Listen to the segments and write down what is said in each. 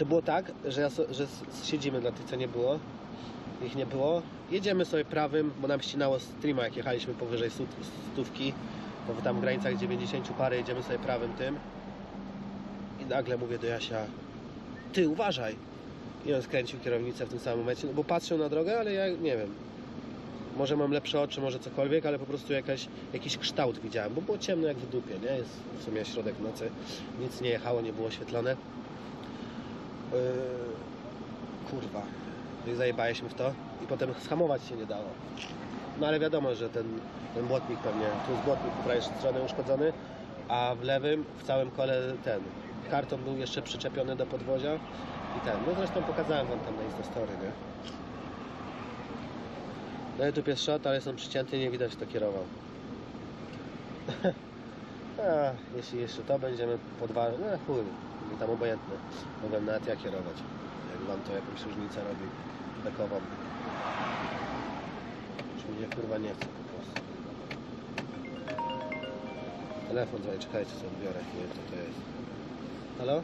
To było tak, że, ja so, że siedzimy dla tych, co nie było. Ich nie było. Jedziemy sobie prawym, bo nam ścinało streama, jak jechaliśmy powyżej stówki. W tam granicach 90 parę jedziemy sobie prawym tym. I nagle mówię do Jasia, ty uważaj. I on skręcił kierownicę w tym samym momencie, no bo patrzył na drogę, ale ja nie wiem. Może mam lepsze oczy, może cokolwiek, ale po prostu jakaś, jakiś kształt widziałem, bo było ciemno jak w dupie, nie? Jest w sumie środek nocy, nic nie jechało, nie było oświetlone. Yy, kurwa, no i zajebaliśmy w to i potem schamować się nie dało. No ale wiadomo, że ten, ten błotnik pewnie, tu jest błotnik po prawej stronie uszkodzony, a w lewym, w całym kole ten karton był jeszcze przyczepiony do podwozia i ten, no zresztą pokazałem wam tam na Instastory, nie? Na YouTube jest shot, ale są przycięty nie widać kto kierował. A, jeśli jeszcze to będziemy podważyć, no chuj, tam obojętne. Mogę nawet ja kierować, jak wam to jakąś różnicę robi bekową. Już mnie kurwa nie chce po prostu. Telefon dzwoni, czekajcie co odbiorę, nie wiem kto to jest. Halo?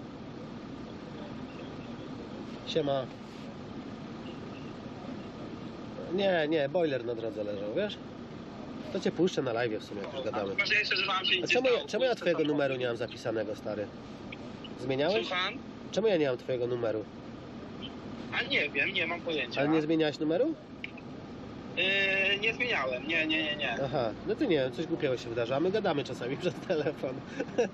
Siema. Nie, nie, boiler na drodze leżał, wiesz? To cię puszczę na live w sumie, jak już gadamy. Ważniejsze, że wam się A nic czemu, nie ja, stało. czemu ja twojego numeru nie mam zapisanego, stary? Zmieniałeś? Słucham? Czemu ja nie mam twojego numeru? A nie wiem, nie mam pojęcia. Ale nie zmieniałeś numeru? Yy, nie zmieniałem, nie, nie, nie, nie. Aha, no to nie wiem, coś głupiego się wydarza, a my gadamy czasami przez telefon.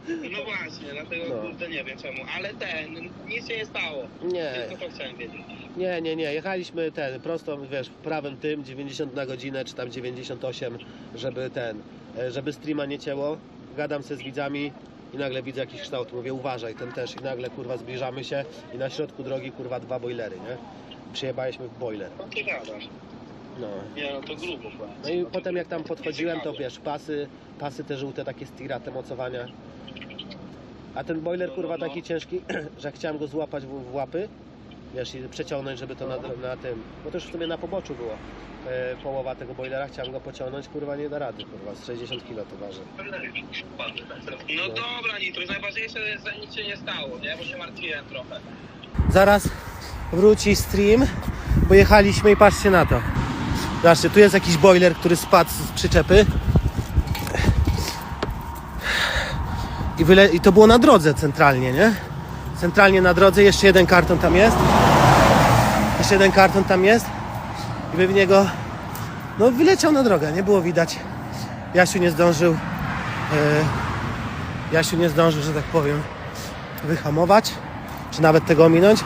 No właśnie, dlatego No. kurde nie wiem czemu. Ale ten, nic się nie stało. Nie, Tylko to chciałem wiedzieć. nie, nie, nie, jechaliśmy ten, prosto, wiesz, prawym tym, 90 na godzinę, czy tam 98, żeby ten, e, żeby streama nie cięło. Gadam się z widzami i nagle widzę jakiś kształt, mówię uważaj, ten też i nagle kurwa zbliżamy się i na środku drogi kurwa dwa boilery, nie? Przyjebaliśmy w boiler. No ty gadasz. No. Nie, no to grubo. No i potem jak tam podchodziłem, to wiesz, pasy, pasy te żółte, takie z tira, te mocowania. A ten boiler kurwa taki ciężki, że chciałem go złapać w, w łapy, wiesz, i przeciągnąć, żeby to na, na tym, bo to już w sumie na poboczu było. E, połowa tego boilera, chciałem go pociągnąć, kurwa nie da rady, kurwa, z 60 kg to waży. No dobra, Nitro, najważniejsze jest, że nic się nie stało, nie? Bo się martwiłem trochę. Zaraz wróci stream, bo jechaliśmy i patrzcie na to. Zobaczcie, tu jest jakiś boiler, który spadł z przyczepy. I, wyle... I to było na drodze centralnie, nie? Centralnie na drodze, jeszcze jeden karton tam jest. Jeszcze jeden karton tam jest. I by w niego, no wyleciał na drogę, nie było widać. Jasiu nie zdążył, e... Jasiu nie zdążył, że tak powiem, wyhamować czy nawet tego ominąć,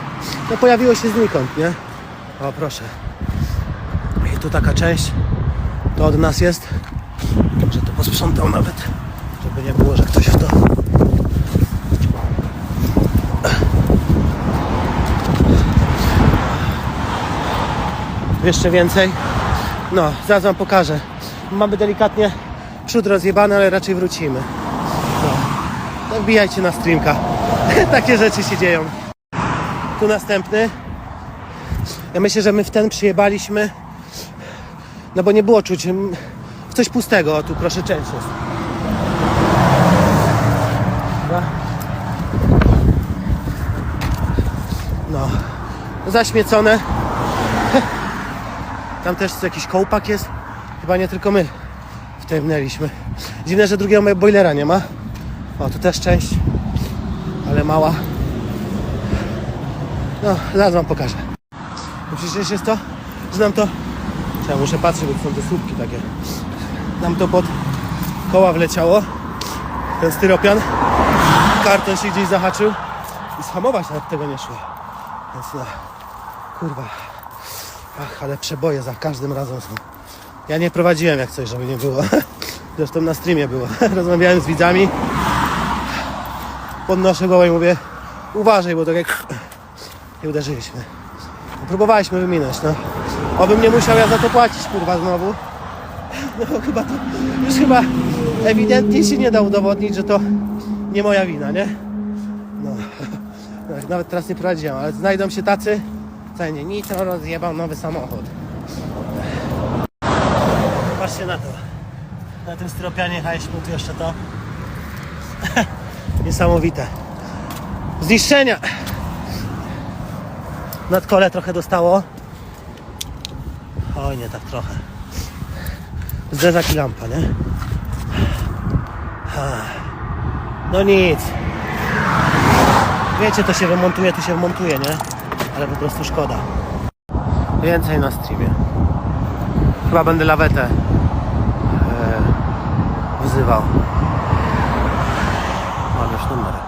no pojawiło się znikąd, nie? O, proszę. I tu taka część, to od nas jest, że to posprzątał nawet, żeby nie było, że ktoś w to... Jeszcze więcej. No, zaraz wam pokażę. Mamy delikatnie przód rozjebany, ale raczej wrócimy. No, no wbijajcie na streamka. Takie rzeczy się dzieją. Tu następny. Ja myślę, że my w ten przyjebaliśmy. No bo nie było czuć mm, coś pustego. O, tu proszę część jest. No. Zaśmiecone. Tam też jakiś kołpak jest. Chyba nie tylko my wtemnęliśmy. Dziwne, że drugiego boilera nie ma. O, tu też część ale mała. No, zaraz wam pokażę. Przecież jest to, że nam to... Ja muszę patrzeć, bo są te słupki takie. Nam to pod koła wleciało. Ten styropian. Karton się gdzieś zahaczył. I schamować nawet tego nie szło. Więc no, kurwa. Ach, ale przeboje za każdym razem są. Ja nie prowadziłem jak coś, żeby nie było. Zresztą na streamie było. Rozmawiałem z widzami podnoszę głowę i mówię uważaj, bo tak jak i uderzyliśmy. Próbowaliśmy wyminąć, no. Obym nie musiał ja za to płacić, kurwa, znowu. No chyba to, już chyba ewidentnie się nie da udowodnić, że to nie moja wina, nie? No. Tak, Nawet teraz nie prowadziłem, ale znajdą się tacy, co nie, nitro rozjebał nowy samochód. Patrzcie na to. Na tym styropianie jechaliśmy tu jeszcze to. Niesamowite. Zniszczenia. Nadkole trochę dostało. Oj, nie tak trochę. Zderzak i lampa, nie? No nic. Wiecie, to się wymontuje, to się wymontuje, nie? Ale po prostu szkoda. Więcej na streamie. Chyba będę lawetę e, wzywał. Mam już numer.